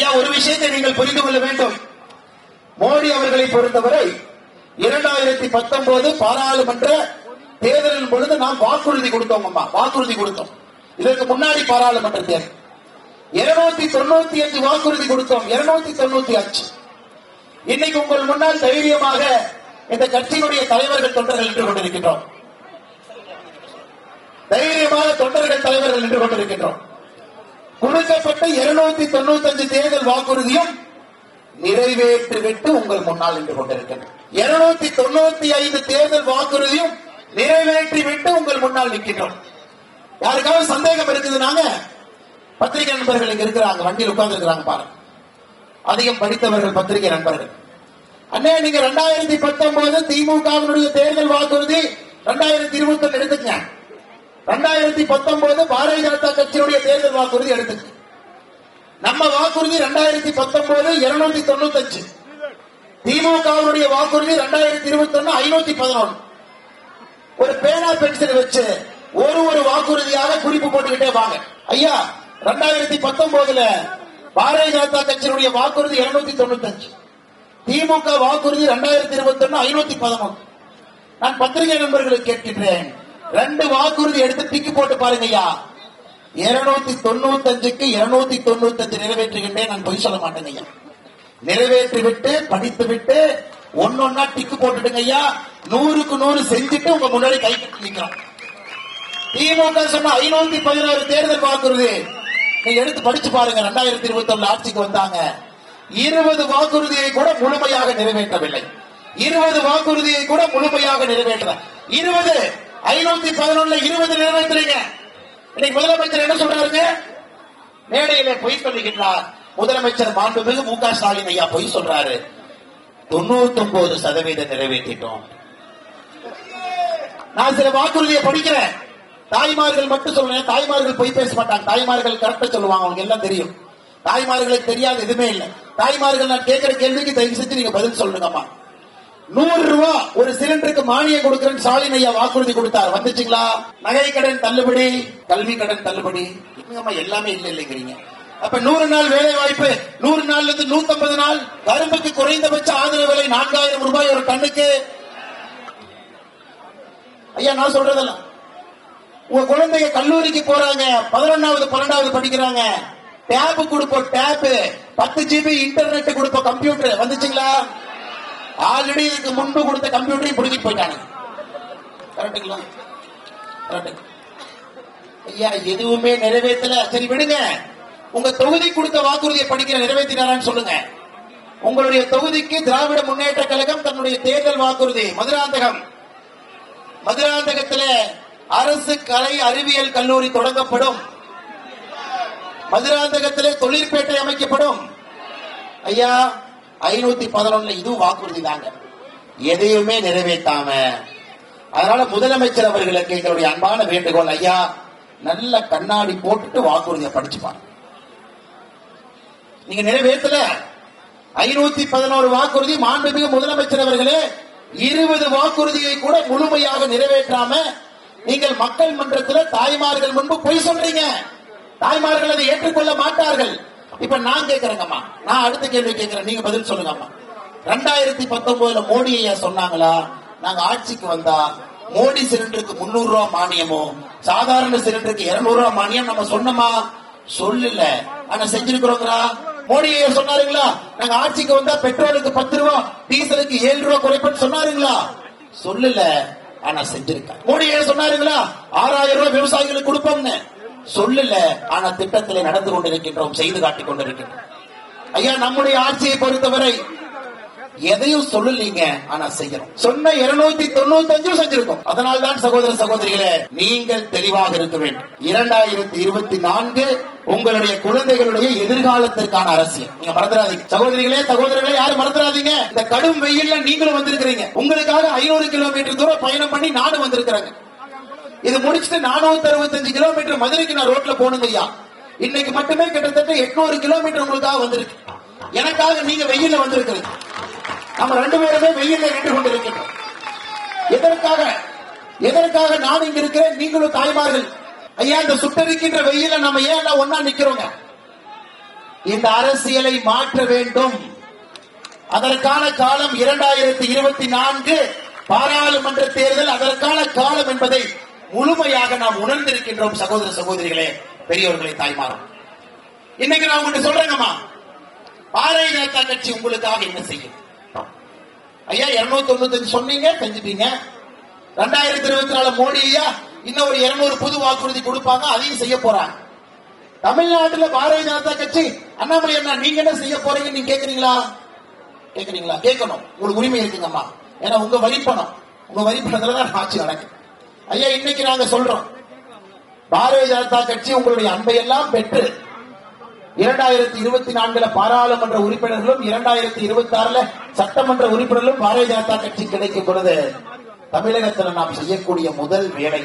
ஐயா ஒரு விஷயத்தை நீங்கள் புரிந்து கொள்ள வேண்டும். மோடி அவர்களை பொறுத்தவரை இரண்டாயிரத்தி பத்தொன்பது பாராளுமன்ற தேர்தலின் பொழுது நாம் வாக்குறுதி கொடுத்தோம் அம்மா. வாக்குறுதி கொடுத்தோம். இதற்கு முன்னாடி பாராளுமன்ற தேர்தல். இருநூத்தி தொண்ணூத்தி அஞ்சு வாக்குறுதி கொடுத்தோம். இருநூத்தி தொண்ணூத்தி அஞ்சு. இன்னைக்கு உங்கள் முன்னால் தைரியமாக இந்த கட்சியினுடைய தலைவர்கள் தொண்டர்கள் நின்று கொண்டிருக்கின்றோம். தைரியமாக தொண்டர்கள் தலைவர்கள் நின்று கொண்டிருக்கின்றோம். கொடுக்கப்பட்ட இருநூத்தி தொண்ணூத்தி அஞ்சு தேர்தல் வாக்குறுதியும் நிறைவேற்றிவிட்டு உங்கள் முன்னால் நின்று கொண்டிருக்கின்றன இருநூத்தி தொண்ணூத்தி ஐந்து தேர்தல் வாக்குறுதியும் நிறைவேற்றிவிட்டு உங்கள் முன்னால் நிற்கின்றோம். யாருக்காவது சந்தேகம் இருக்குதுனாங்க? பத்திரிகை நண்பர்கள் இங்க இருக்கிறாங்க வண்டியில் உட்கார்ந்து இருக்கிறாங்க பாருங்க. அதிகம் படித்தவர்கள் பத்திரிகை நண்பர்கள். அண்ணே நீங்க ரெண்டாயிரத்தி பத்தொன்பது திமுகவினுடைய தேர்தல் வாக்குறுதி ரெண்டாயிரத்தி இருபத்தி ஒன்னு எடுத்துங்க ரெண்டாயிரத்தி பத்தொன்பது பாரதிய ஜனதா கட்சியினுடைய தேர்தல் வாக்குறுதி எடுத்துங்க நம்ம வாக்குறுதி ரெண்டாயிரத்தி பத்தொன்பது இருநூத்தி தொண்ணூத்தஞ்சு. திமுகவினுடைய வாக்குறுதி ரெண்டாயிரத்தி இருபத்தி ஒன்னு ஐநூத்தி பதினொன்று ஒரு பேனா பென்சில் வச்சு ஒரு ஒரு வாக்குறுதியாக குறிப்பு போட்டுக்கிட்டே வாங்க. ஐயா ரெண்டாயிரத்தி பத்தொன்பதுல பாரதிய ஜனதா கட்சியினுடைய வாக்குறுதி இருநூத்தி தொண்ணூத்தஞ்சு. திமுக வாக்குறுதி ரெண்டாயிரத்தி இருபத்தி ஒன்னு ஐநூத்தி பதினொன்று நான் பத்திரிகை நண்பர்களுக்கு கேட்கின்றேன். ரெண்டு வாக்குறுதி எடுத்து டிக்கு போட்டு பாருங்க ஐயா இருநூத்தி தொண்ணூத்தஞ்சுக்கு இருநூத்தி தொண்ணூத்தஞ்சு நிறைவேற்றுகின்றேன். நான் பொய் சொல்ல மாட்டேங்க ஐயா நிறைவேற்றி விட்டு படித்து விட்டு ஒன்னொன்னா டிக்கு போட்டுடுங்க ஐயா நூறுக்கு நூறு செஞ்சுட்டு உங்க முன்னாடி கை கட்டி நிக்கிறோம். திமுக சொன்ன ஐநூத்தி பதினாறு தேர்தல் வாக்குறுதி. நீங்க எடுத்து படிச்சு பாருங்க ரெண்டாயிரத்தி இருபத்தி ஒண்ணு ஆட்சிக்கு வந்தாங்க. இருபது வாக்குறுதியை கூட முழுமையாக நிறைவேற்றவில்லை. இருபது வாக்குறுதியை கூட முழுமையாக நிறைவேற்ற இருபது ஐநூத்தி பதினொன்னு இருபது நிறைவேற்றுறீங்க. இன்னைக்கு முதலமைச்சர் என்ன சொல்றாருங்க? மேடையில பொய் சொல்லுகின்றார். முதலமைச்சர் மாண்புமிகு மு க ஸ்டாலின் ஐயா பொய் சொல்றாரு. தொண்ணூத்தி ஒன்பது சதவீதம் நிறைவேற்றிட்டோம். நான் சில வாக்குறுதியை படிக்கிறேன். தாய்மார்கள் மட்டும் சொல்றேன் தாய்மார்கள் பொய் பேச மாட்டாங்க. தாய்மார்கள் கரெக்டா சொல்லுவாங்க அவங்க எல்லாம் தெரியும். தாய்மார்களுக்கு தெரியாது எதுவுமே இல்லை. தாய்மார்கள் நான் கேட்கிற கேள்விக்கு தயவு செஞ்சு நீங்க பதில் சொல்லுங்கம்மா. நூறு ரூபா ஒரு சிலிண்டருக்கு மானியம் கொடுக்கிறேன்னு ஸ்டாலின் ஐயா வாக்குறுதி கொடுத்தார். வந்துச்சுங்களா? நகை கடன் தள்ளுபடி கல்வி கடன் தள்ளுபடி. என்னங்கம்மா எல்லாமே இல்லை இல்லைங்கிறீங்க அப்ப நூறு நாள் வேலை வாய்ப்பு நூறு நாள்ல இருந்து நூத்தி நாள் கரும்புக்கு குறைந்தபட்ச ஆதரவு விலை நான்காயிரம் ரூபாய் ஒரு டன்னுக்கு. ஐயா நான் சொல்றதெல்லாம். உங்க குழந்தைங்க கல்லூரிக்கு போறாங்க பதினொன்னாவது பன்னெண்டாவது படிக்கிறாங்க. டேப் கொடுப்போம் டேப் பத்து ஜிபி இன்டர்நெட் கொடுப்போம் கம்ப்யூட்டர் வந்துச்சுங்களா? ஆல்ரெடி இதுக்கு முன்பு கொடுத்த கம்ப்யூட்டரையும் பிடிக்கிட்டு போயிட்டாங்க கரெக்டுங்களா? கரெக்ட். ஐயா எதுவுமே நிறைவேற்றல. சரி விடுங்க. உங்க தொகுதி கொடுத்த வாக்குறுதியை படிக்கிற நிறைவேற்றினாரான்னு சொல்லுங்க. உங்களுடைய தொகுதிக்கு திராவிட முன்னேற்ற கழகம் தன்னுடைய தேர்தல் வாக்குறுதி மதுராந்தகம். மதுராந்தகத்திலே அரசு கலை அறிவியல் கல்லூரி தொடங்கப்படும். மதுராந்தகத்திலே தொழிற்பேட்டை அமைக்கப்படும். ஐயா ஐநூத்தி பதினொன்னு இதுவும் வாக்குறுதி தாங்க. எதையுமே நிறைவேற்றாம. அதனால முதலமைச்சர் அவர்களுக்கு எங்களுடைய அன்பான வேண்டுகோள் ஐயா நல்ல கண்ணாடி போட்டுட்டு வாக்குறுதியை படிச்சுப்பாங்க நீங்க நிறைவேற்றல. ஐநூத்தி பதினோரு வாக்குறுதி மாண்புமிகு முதலமைச்சர் அவர்களே இருபது வாக்குறுதியை கூட முழுமையாக நிறைவேற்றாம நீங்கள் மக்கள் மன்றத்தில் தாய்மார்கள் முன்பு பொய் சொல்றீங்க. தாய்மார்கள் அதை ஏற்றுக்கொள்ள மாட்டார்கள். இப்ப நான் கேக்குறேங்கம்மா. நான் அடுத்த கேள்வி கேட்கிறேன் நீங்க பதில் சொல்லுங்கம்மா. ரெண்டாயிரத்தி பத்தொன்பதுல மோடி ஐயா சொன்னாங்களா? நாங்க ஆட்சிக்கு வந்தா மோடி சிலிண்டருக்கு முன்னூறு ரூபா மானியமும் சாதாரண சிலிண்டருக்கு இருநூறு ரூபா மானியம் நம்ம சொன்னோமா? சொல்லல. ஆனா செஞ்சிருக்கிறோங்கிறா. மோடி ஐயா சொன்னாருங்களா? நாங்க ஆட்சிக்கு வந்தா பெட்ரோலுக்கு பத்து ரூபா டீசலுக்கு ஏழு ரூபா குறைப்பேன்னு சொன்னாருங்களா? சொல்லல. ஆனா செஞ்சிருக்க மோடி ஐயா சொன்னாருங்களா? ஆறாயிரம் ரூபாய் விவசாயிகளுக்கு கொடுப்போம்னு. சொல்லல ஆனா திட்டத்திலே நடந்து கொண்டிருக்கின்றோம் செய்து காட்டிக் கொண்டிருக்கின்றோம். ஐயா நம்முடைய ஆட்சியை பொறுத்தவரை எதையும் சொல்லலீங்க ஆனா செய்யறோம். சொன்ன இருநூத்தி தொண்ணூத்தி அஞ்சு செஞ்சிருக்கோம். அதனால் தான் சகோதர சகோதரிகளே நீங்கள் தெளிவாக இருக்க வேண்டும். இரண்டாயிரத்தி இருபத்தி நான்கு உங்களுடைய குழந்தைகளுடைய எதிர்காலத்திற்கான அரசியல். நீங்க மறந்துடாதீங்க. சகோதரிகளே சகோதரர்களே யாரும் மறந்துடாதீங்க. இந்த கடும் வெயில்ல நீங்களும் வந்திருக்கிறீங்க. உங்களுக்காக ஐநூறு கிலோமீட்டர் தூரம் பயணம் பண்ணி நானும் வந்திருக்கிறேங்க. இது முடிச்சுட்டு நானூத்தி அறுபத்தஞ்சு கிலோமீட்டர் மதுரைக்கு நான் ரோட்ல போகணுங்க ஐயா. இன்னைக்கு மட்டுமே கிட்டத்தட்ட எட்நூறு கிலோமீட்டர் உங்களுக்காக வந்திருக்கு. எனக்காக நீங்க வெயில்ல வந்திருக்கிறீங்க நம்ம ரெண்டு பேருமே வெயில்ல நின்று கொண்டிருக்கின்றோம். எதற்காக? எதற்காக நான் இங்க இருக்கிறேன்? நீங்களும் தாய்மார்கள். ஐயா இந்த சுட்டரிக்கின்ற வெயில நம்ம ஏன் எல்லாம் ஒன்னா நிக்கிறோங்க? இந்த அரசியலை மாற்ற வேண்டும். அதற்கான காலம் இரண்டாயிரத்தி இருபத்தி நான்கு. பாராளுமன்ற தேர்தல் அதற்கான காலம் என்பதை முழுமையாக நாம் உணர்ந்திருக்கின்றோம் சகோதர சகோதரிகளே பெரியவர்களை தாய்மாரும் இன்னைக்கு நான் உங்கள்கிட்ட சொல்றேங்கம்மா. பாரதிய ஜனதா கட்சி உங்களுக்காக என்ன செய்யும்? ஐயா இருநூத்தி தொண்ணூத்தஞ்சு சொன்னீங்க செஞ்சுட்டீங்க. ரெண்டாயிரத்தி இருபத்தி நாலு மோடி ஐயா இன்னும் ஒரு இருநூறு புது வாக்குறுதி கொடுப்பாங்க அதையும் செய்ய போறாங்க. தமிழ்நாட்டுல பாரதிய ஜனதா கட்சி அண்ணாமலை அண்ணா நீங்க என்ன செய்ய போறீங்க நீங்க கேக்குறீங்களா? கேக்குறீங்களா? கேட்கணும். உங்களுக்கு உரிமை இருக்குங்கம்மா. ஏன்னா உங்க வரிப்பணம். உங்க வரிப்பணத்துல தான் ஆட்சி நடக்குது. ஐயா இன்னைக்கு நாங்க சொல்றோம். பாரதிய ஜனதா கட்சி உங்களுடைய அன்பையெல்லாம் பெற்று இரண்டாயிரத்தி இருபத்தி நான்குல பாராளுமன்ற உறுப்பினர்களும் இரண்டாயிரத்தி இருபத்தி ஆறுல சட்டமன்ற உறுப்பினர்களும் பாரதிய ஜனதா கட்சி கிடைக்கும் பொழுது தமிழகத்துல நாம் செய்யக்கூடிய முதல் வேலை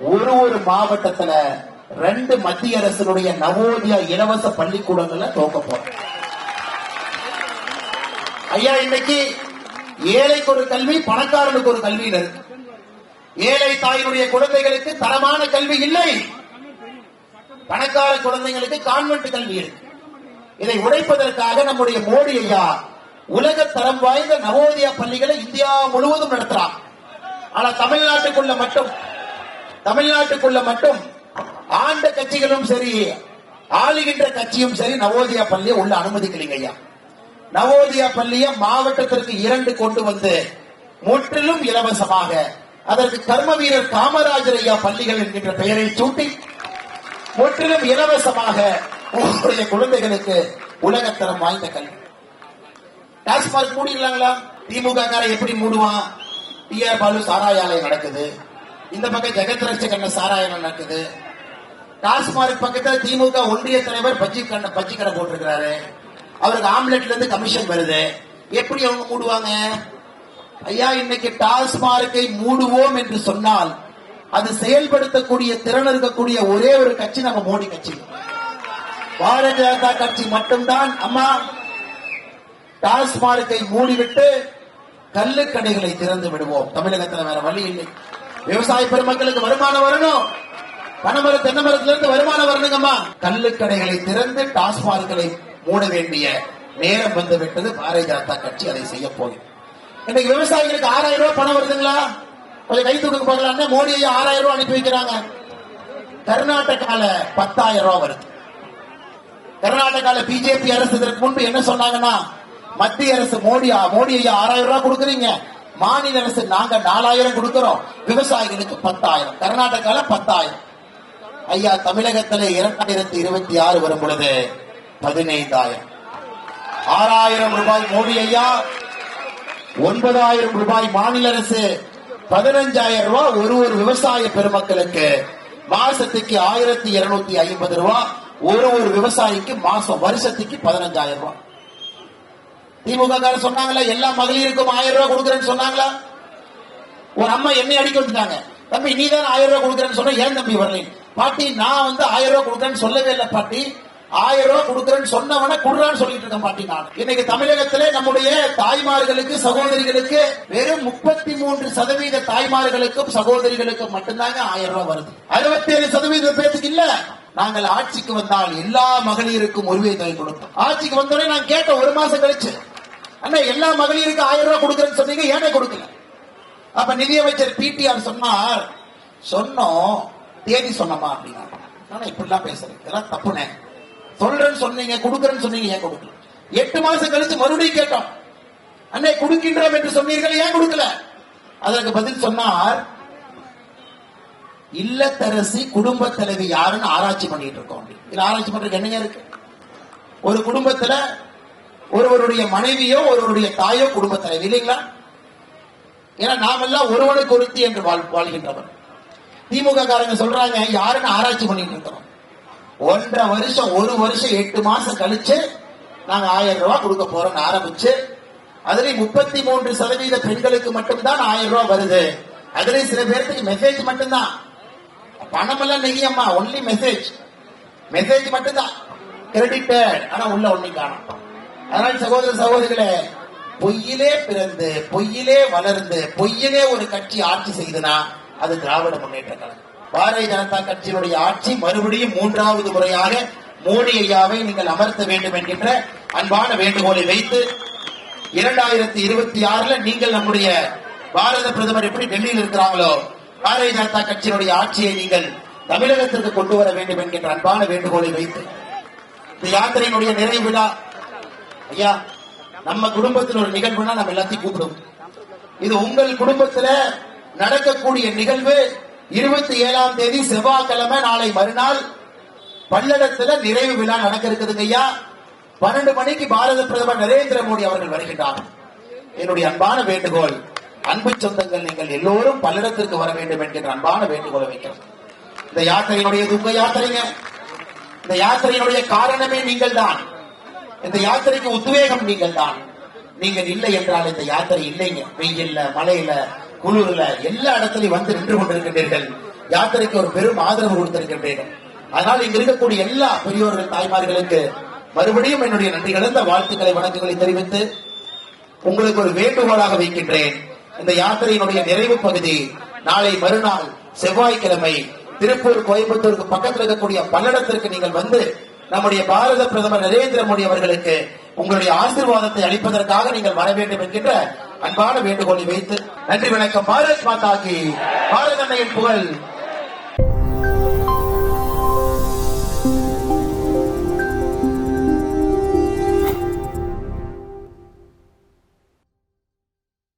ஒரு ஒரு மாவட்டத்துல ரெண்டு மத்திய அரசினுடைய நவோதயா இலவச பள்ளிக்கூடங்களை துவக்க போறோம். ஐயா இன்னைக்கு ஏழைக்கு ஒரு கல்வி பணக்காரனுக்கு ஒரு கல்வியில் இருக்கு. ஏழை தாயினுடைய குழந்தைகளுக்கு தரமான கல்வி இல்லை. பணக்கார குழந்தைகளுக்கு கான்வென்ட் கல்வி இருக்கு இதை உடைப்பதற்காக நம்முடைய மோடி ஐயா உலக தரம் வாய்ந்த நவோதயா பள்ளிகளை இந்தியா முழுவதும் நடத்துறான் ஆனா தமிழ்நாட்டுக்குள்ள மட்டும் தமிழ்நாட்டுக்குள்ள மட்டும் ஆண்ட கட்சிகளும் சரி ஆளுகின்ற கட்சியும் சரி நவோதயா பள்ளியை உள்ள அனுமதிக்கலைங்க ஐயா. நவோதயா பள்ளியை மாவட்டத்திற்கு இரண்டு கொண்டு வந்து முற்றிலும் இலவசமாக அதற்கு கர்ம வீரர் காமராஜர் ஐயா பள்ளிகள் என்கின்ற பெயரை சூட்டி முற்றிலும் இலவசமாக உங்களுடைய குழந்தைகளுக்கு உலகத்தரம் வாய்ந்த கல்வி. டாஸ்மாக் மூடிடலாங்களா? திமுக காரை எப்படி மூடுவான்? டிஆர் பாலு சாராயாலயம் நடக்குது. இந்த பக்கம் ஜெகத் ரட்சகண்ண சாராயம் நடக்குது. டாஸ்மார்க் பக்கத்தில் திமுக ஒன்றிய தலைவர் பஜ்ஜி கண்ண பஜ்ஜி கடை போட்டிருக்கிறாரு. அவருக்கு ஆம்லெட்ல இருந்து கமிஷன் வருது. எப்படி அவங்க மூடுவாங்க? ஐயா இன்னைக்கு டாஸ்மார்க்கை மூடுவோம் என்று சொன்னால் அது செயல்படுத்தக்கூடிய திறன் இருக்கக்கூடிய ஒரே ஒரு கட்சி நம்ம மோடி கட்சி. பாரதிய ஜனதா கட்சி மட்டும்தான் அம்மா டாஸ்மார்க்கை மூடிவிட்டு கல்லுக்கடைகளை திறந்து விடுவோம். தமிழகத்துல வேற வழி இல்லை. விவசாய பெருமக்களுக்கு வருமானம் வரணும். பனமர தென்னை வருமானம் வரணுங்கம்மா. கல்லுக்கடைகளை திறந்து டாஸ்மார்க்களை மூட வேண்டிய நேரம் வந்து விட்டது பாரதிய ஜனதா கட்சி. அதை செய்ய போகுது இன்னைக்கு விவசாயிகளுக்கு ஆறாயிரம் ரூபாய் பணம் வருதுங்களா? கொஞ்சம் கை தூக்க பார்க்கலாம் மோடி ஐயா ஆறாயிரம் ரூபாய் அனுப்பி வைக்கிறாங்க. கர்நாடகால பத்தாயிரம் ரூபாய் வருது. கர்நாடகால பிஜேபி அரசு இதற்கு முன்பு என்ன சொன்னாங்கன்னா மத்திய அரசு மோடி மோடி ஐயா ஆறாயிரம் ரூபாய் கொடுக்குறீங்க. மாநில அரசு நாங்க நாலாயிரம் கொடுக்கிறோம். விவசாயிகளுக்கு பத்தாயிரம். கர்நாடகால பத்தாயிரம். ஐயா தமிழகத்துல இரண்டாயிரத்தி இருபத்தி ஆறு வரும் பொழுது பதினைந்தாயிரம். ஆறாயிரம் ரூபாய் மோடி ஐயா ஒன்பதாயிரம் ரூபாய் மாநில அரசு பதினஞ்சாயிரம் ரூபாய் ஒரு ஒரு விவசாய பெருமக்களுக்கு மாசத்துக்கு ஆயிரத்தி இருநூத்தி ஐம்பது ரூபாய் ஒரு ஒரு விவசாயிக்கு மாசம் வருஷத்துக்கு பதினஞ்சாயிரம் ரூபாய் திமுக காரர் சொன்னாங்களா எல்லா மகளிருக்கும் ஆயிரம் ரூபாய் கொடுக்குறேன்னு சொன்னாங்களா? ஒரு அம்மா என்னை அடிக்க வந்துட்டாங்க தம்பி நீ தான் ஆயிரம் ரூபாய் கொடுக்குறேன்னு சொன்ன ஏன் தம்பி வரலை பாட்டி நான் வந்து ஆயிரம் ரூபாய் கொடுக்குறேன்னு சொல்லவே இல்லை பாட்டி. ஆயிரம் ரூபாய் கொடுக்குறேன்னு சொன்னவன குடுறான்னு சொல்லிட்டு இருக்க மாட்டேன் நான். இன்னைக்கு தமிழகத்திலே நம்முடைய தாய்மார்களுக்கு சகோதரிகளுக்கு வெறும் முப்பத்தி மூன்று சதவீத தாய்மார்களுக்கும் சகோதரிகளுக்கும் மட்டும்தாங்க ஆயிரம் ரூபாய் வருது. அறுபத்தி ஏழு சதவீத பேருக்கு இல்ல. நாங்கள் ஆட்சிக்கு வந்தால் எல்லா மகளிருக்கும் உரிமை தொகை கொடுப்போம். ஆட்சிக்கு வந்தோடனே நான் கேட்டேன் ஒரு மாசம் கழிச்சு அண்ணா எல்லா மகளிருக்கும் ஆயிரம் ரூபாய் கொடுக்குறேன்னு சொன்னீங்க ஏனே கொடுக்கல? அப்ப நிதியமைச்சர் பிடிஆர் சொன்னார் சொன்னோம் தேதி சொன்னமா? அப்படின்னா நான் இப்படிலாம் பேசுறேன். இதெல்லாம் தப்புனேன் சொல்றேன்னு சொன்னீங்க கொடுக்கறேன்னு சொன்னீங்க ஏன் கொடுக்கல? எட்டு மாசம் கழிச்சு மறுபடியும் கேட்டோம். அண்ணே கொடுக்கின்றோம் என்று சொன்னீர்கள் ஏன் கொடுக்கல? அதற்கு பதில் சொன்னார் இல்லத்தரசி குடும்ப தலைவி யாருன்னு ஆராய்ச்சி பண்ணிட்டு இருக்கோம் இதுல ஆராய்ச்சி பண்றதுக்கு என்னங்க இருக்கு? ஒரு குடும்பத்துல ஒருவருடைய மனைவியோ ஒருவருடைய தாயோ குடும்ப தலைவி இல்லைங்களா? ஏன்னா நாமெல்லாம் ஒருவனுக்கு ஒருத்தி என்று வாழ் வாழ்கின்றவர் திமுக காரங்க சொல்றாங்க யாருன்னு ஆராய்ச்சி பண்ணிட்டு இருக்கிறோம். ஒன்றரை வருஷம் ஒரு வருஷம் எட்டு மாசம் கழிச்சு நாங்க ஆயிரம் ரூபாய் கொடுக்க போறோம்னு ஆரம்பிச்சு அதுலயும் முப்பத்தி மூன்று சதவீத பெண்களுக்கு மட்டும்தான் ஆயிரம் ரூபாய் வருது. அதுலயும் சில பேர்த்துக்கு மெசேஜ் மட்டும்தான். பணம் எல்லாம் நெய்யம்மா ஒன்லி மெசேஜ் மெசேஜ் மட்டும்தான். கிரெடிட்டட் ஆனா உள்ள ஒண்ணு காணும். அதனால சகோதர சகோதரிகளே பொய்யிலே பிறந்து பொய்யிலே வளர்ந்து பொய்யிலே ஒரு கட்சி ஆட்சி செய்தனா அது திராவிட முன்னேற்ற கழகம். பாரதிய ஜனதா கட்சியினுடைய ஆட்சி மறுபடியும் மூன்றாவது முறையாக மோடி ஐயாவை நீங்கள் அமர்த்த வேண்டும் என்கின்ற அன்பான வேண்டுகோளை வைத்து இரண்டாயிரத்தி இருபத்தி ஆறுல நீங்கள் நம்முடைய பாரத பிரதமர் எப்படி டெல்லியில் இருக்கிறாங்களோ பாரதிய ஜனதா கட்சியினுடைய ஆட்சியை நீங்கள் தமிழகத்திற்கு கொண்டு வர வேண்டும் என்கின்ற அன்பான வேண்டுகோளை வைத்து இந்த யாத்திரையினுடைய நிறைவு விழா ஐயா நம்ம குடும்பத்தில் ஒரு நிகழ்வுனா நம்ம எல்லாத்தையும் கூப்பிடும். இது உங்கள் குடும்பத்துல நடக்கக்கூடிய நிகழ்வு இருபத்தி ஏழாம் தேதி செவ்வாய்க்கிழமை நாளை மறுநாள் பல்லடத்துல நிறைவு விழா நடக்க இருக்குதுங்க ஐயா. பன்னெண்டு மணிக்கு பாரத பிரதமர் நரேந்திர மோடி அவர்கள் வருகின்றார். என்னுடைய அன்பான வேண்டுகோள் அன்பு சொந்தங்கள் நீங்கள் எல்லோரும் பல்லடத்திற்கு வர வேண்டும் என்கின்ற அன்பான வேண்டுகோளை வைக்கிறோம். இந்த யாத்திரையினுடைய துக்க யாத்திரைங்க இந்த யாத்திரையினுடைய காரணமே நீங்கள் தான் இந்த யாத்திரைக்கு உத்வேகம் நீங்கள் தான் நீங்கள் இல்லை என்றால் இந்த யாத்திரை இல்லைங்க. வெயில்ல மழையில உள்ளூர்ல எல்லா இடத்திலையும் வந்து நின்று கொண்டிருக்கின்றீர்கள். யாத்திரைக்கு ஒரு பெரும் ஆதரவு கொடுத்திருக்கின்றீர்கள் அதனால் இங்க இருக்கக்கூடிய எல்லா பெரியோர்கள் தாய்மார்களுக்கு மறுபடியும் என்னுடைய நன்றி கலந்த வாழ்த்துக்களை வணக்கங்களை தெரிவித்து உங்களுக்கு ஒரு வேண்டுகோளாக வைக்கின்றேன். இந்த யாத்திரையினுடைய நிறைவு பகுதி நாளை மறுநாள் செவ்வாய்க்கிழமை திருப்பூர் கோயம்புத்தூருக்கு பக்கத்தில் இருக்கக்கூடிய பல்லடத்திற்கு நீங்கள் வந்து நம்முடைய பாரத பிரதமர் நரேந்திர மோடி அவர்களுக்கு உங்களுடைய ஆசீர்வாதத்தை அளிப்பதற்காக நீங்கள் வர வேண்டும் என்கின்ற அன்பான வேண்டுகோளை வைத்து நன்றி வணக்கம். பாரத் மாதாக்கு பாரத் பாரத அன்னையின் புகழ்.